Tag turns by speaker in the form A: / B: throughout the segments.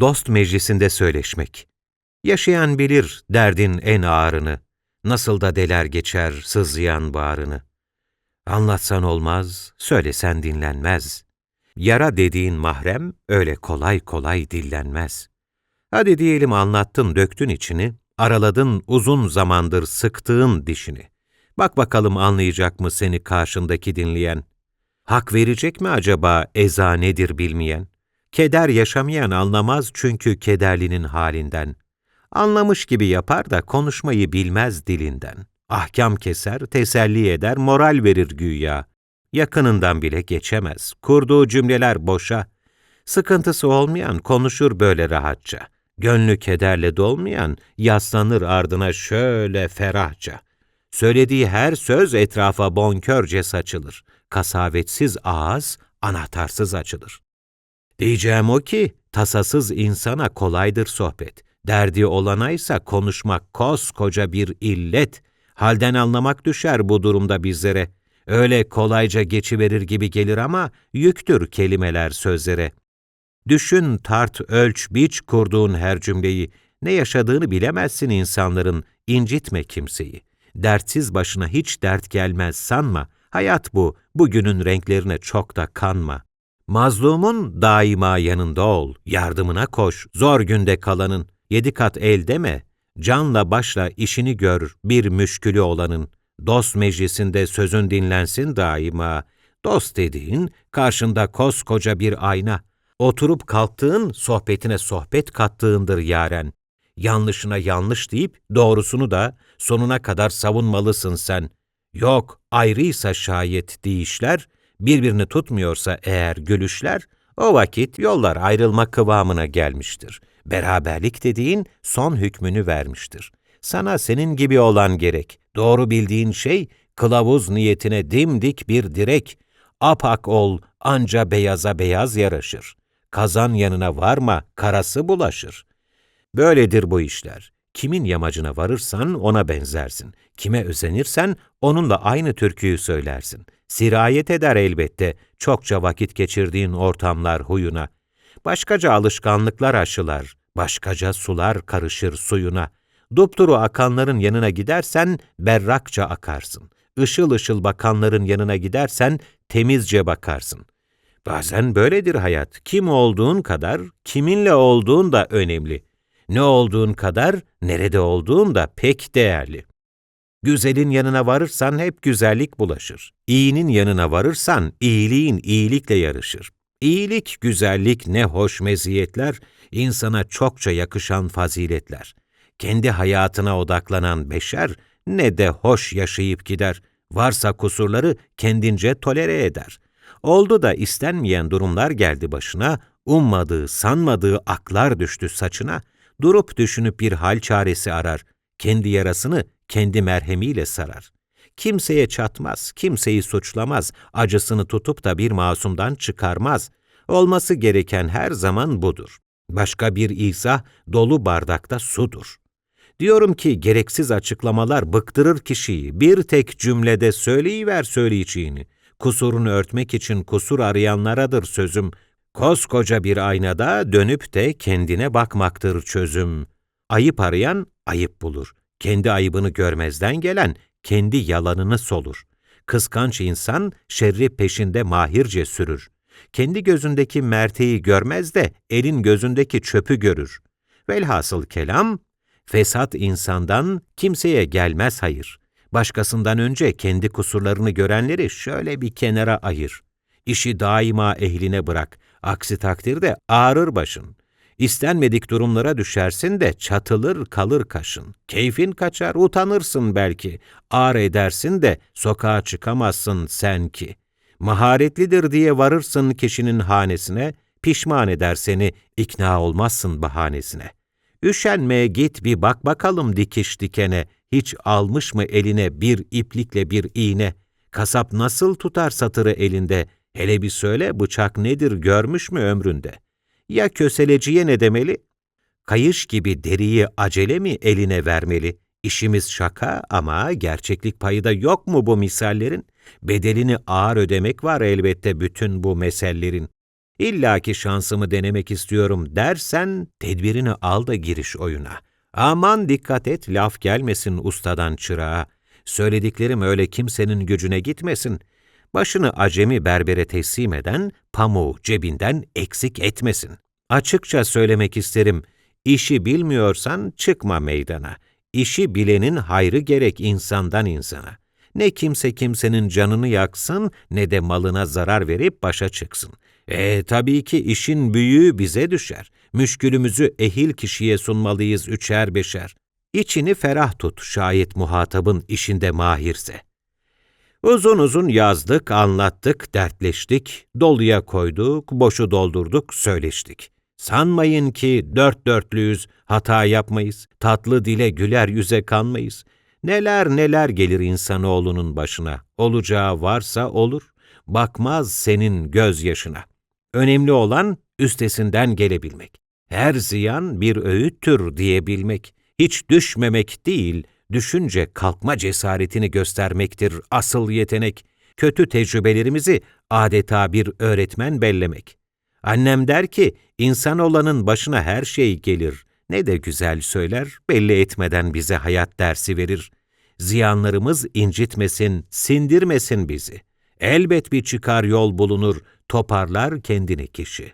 A: Dost meclisinde söyleşmek. Yaşayan bilir derdin en ağırını, nasıl da deler geçer sızlayan bağrını. Anlatsan olmaz, söylesen dinlenmez. Yara dediğin mahrem öyle kolay kolay dillenmez. Hadi diyelim anlattın döktün içini, araladın uzun zamandır sıktığın dişini. Bak bakalım anlayacak mı seni karşındaki dinleyen? Hak verecek mi acaba eza nedir bilmeyen? Keder yaşamayan anlamaz çünkü kederlinin halinden. Anlamış gibi yapar da konuşmayı bilmez dilinden. Ahkam keser, teselli eder, moral verir güya. Yakınından bile geçemez. Kurduğu cümleler boşa. Sıkıntısı olmayan konuşur böyle rahatça. Gönlü kederle dolmayan yaslanır ardına şöyle ferahça. Söylediği her söz etrafa bonkörce saçılır. Kasavetsiz ağız anahtarsız açılır. Diyeceğim o ki, tasasız insana kolaydır sohbet. Derdi olanaysa konuşmak koskoca bir illet. Halden anlamak düşer bu durumda bizlere. Öyle kolayca geçiverir gibi gelir ama yüktür kelimeler sözlere. Düşün, tart, ölç, biç kurduğun her cümleyi. Ne yaşadığını bilemezsin insanların, incitme kimseyi. Dertsiz başına hiç dert gelmez sanma. Hayat bu, bugünün renklerine çok da kanma. Mazlumun daima yanında ol, yardımına koş, zor günde kalanın. Yedi kat el deme, canla başla işini gör bir müşkülü olanın. Dost meclisinde sözün dinlensin daima. Dost dediğin karşında koskoca bir ayna. Oturup kalktığın sohbetine sohbet kattığındır yaren. Yanlışına yanlış deyip doğrusunu da sonuna kadar savunmalısın sen. Yok ayrıysa şayet deyişler, birbirini tutmuyorsa eğer gülüşler, o vakit yollar ayrılma kıvamına gelmiştir. Beraberlik dediğin son hükmünü vermiştir. Sana senin gibi olan gerek. Doğru bildiğin şey, kılavuz niyetine dimdik bir direk. Apak ol, anca beyaza beyaz yaraşır. Kazan yanına varma, karası bulaşır. Böyledir bu işler. Kimin yamacına varırsan ona benzersin. Kime özenirsen onunla aynı türküyü söylersin. Sirayet eder elbette çokça vakit geçirdiğin ortamlar huyuna. Başkaca alışkanlıklar aşılar, başkaca sular karışır suyuna. Dupduru akanların yanına gidersen berrakça akarsın. Işıl ışıl bakanların yanına gidersen temizce bakarsın. Bazen böyledir hayat. Kim olduğun kadar kiminle olduğun da önemli. Ne olduğun kadar nerede olduğun da pek değerli. Güzelin yanına varırsan hep güzellik bulaşır. İyinin yanına varırsan iyiliğin iyilikle yarışır. İyilik, güzellik ne hoş meziyetler, insana çokça yakışan faziletler. Kendi hayatına odaklanan beşer ne de hoş yaşayıp gider. Varsa kusurları kendince tolere eder. Oldu da istenmeyen durumlar geldi başına, ummadığı, sanmadığı aklar düştü saçına, durup düşünüp bir hal çaresi arar, kendi yarasını kendi merhemiyle sarar. Kimseye çatmaz, kimseyi suçlamaz, acısını tutup da bir masumdan çıkarmaz. Olması gereken her zaman budur. Başka bir izah dolu bardakta sudur. Diyorum ki gereksiz açıklamalar bıktırır kişiyi. Bir tek cümlede söyleyiver söyleyeceğini. Kusurunu örtmek için kusur arayanlaradır sözüm. Koskoca bir aynada dönüp de kendine bakmaktır çözüm. Ayıp arayan ayıp bulur. Kendi ayıbını görmezden gelen kendi yalanını solur. Kıskanç insan şerri peşinde mahirce sürür. Kendi gözündeki merteği görmez de elin gözündeki çöpü görür. Velhasıl kelam, fesat insandan kimseye gelmez hayır. Başkasından önce kendi kusurlarını görenleri şöyle bir kenara ayır. İşi daima ehline bırak. Aksi takdirde ağrır başın. İstenmedik durumlara düşersin de çatılır kalır kaşın. Keyfin kaçar, utanırsın belki. Ağır edersin de sokağa çıkamazsın sen ki. Maharetlidir diye varırsın kişinin hanesine, pişman eder seni, ikna olmazsın bahanesine. Üşenme git bir bak bakalım dikiş dikene, hiç almış mı eline bir iplikle bir iğne? Kasap nasıl tutar satırı elinde? Hele bir söyle bıçak nedir görmüş mü ömründe? Ya köseleciye ne demeli? Kayış gibi deriyi acele mi eline vermeli? İşimiz şaka ama gerçeklik payı da yok mu bu misallerin? Bedelini ağır ödemek var elbette bütün bu mesellerin. İlla ki şansımı denemek istiyorum dersen tedbirini al da giriş oyuna. Aman dikkat et laf gelmesin ustadan çırağa. Söylediklerim öyle kimsenin gücüne gitmesin. Başını acemi berbere teslim eden pamuğu cebinden eksik etmesin. Açıkça söylemek isterim, işi bilmiyorsan çıkma meydana. İşi bilenin hayrı gerek insandan insana. Ne kimse kimsenin canını yaksın ne de malına zarar verip başa çıksın. E tabii ki işin büyüğü bize düşer. Müşkülümüzü ehil kişiye sunmalıyız üçer beşer. İçini ferah tut şayet muhatabın işinde mahirse. Uzun uzun yazdık, anlattık, dertleştik, doluya koyduk, boşu doldurduk, söyleştik. Sanmayın ki dört dörtlüyüz, hata yapmayız, tatlı dile güler yüze kanmayız. Neler neler gelir insanoğlunun başına, olacağı varsa olur, bakmaz senin gözyaşına. Önemli olan üstesinden gelebilmek. Her ziyan bir öğüttür diyebilmek. Hiç düşmemek değil, düşünce kalkma cesaretini göstermektir asıl yetenek. Kötü tecrübelerimizi adeta bir öğretmen bellemek. Annem der ki, insan olanın başına her şey gelir. Ne de güzel söyler, belli etmeden bize hayat dersi verir. Ziyanlarımız incitmesin, sindirmesin bizi. Elbet bir çıkar yol bulunur, toparlar kendini kişi.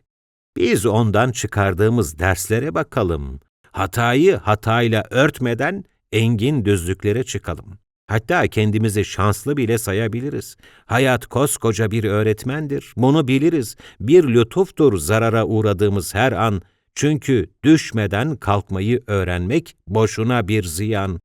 A: Biz ondan çıkardığımız derslere bakalım. Hatayı hatayla örtmeden engin düzlüklere çıkalım. Hatta kendimizi şanslı bile sayabiliriz. Hayat koskoca bir öğretmendir, bunu biliriz. Bir lütuftur zarara uğradığımız her an. Çünkü düşmeden kalkmayı öğrenmek boşuna bir ziyan.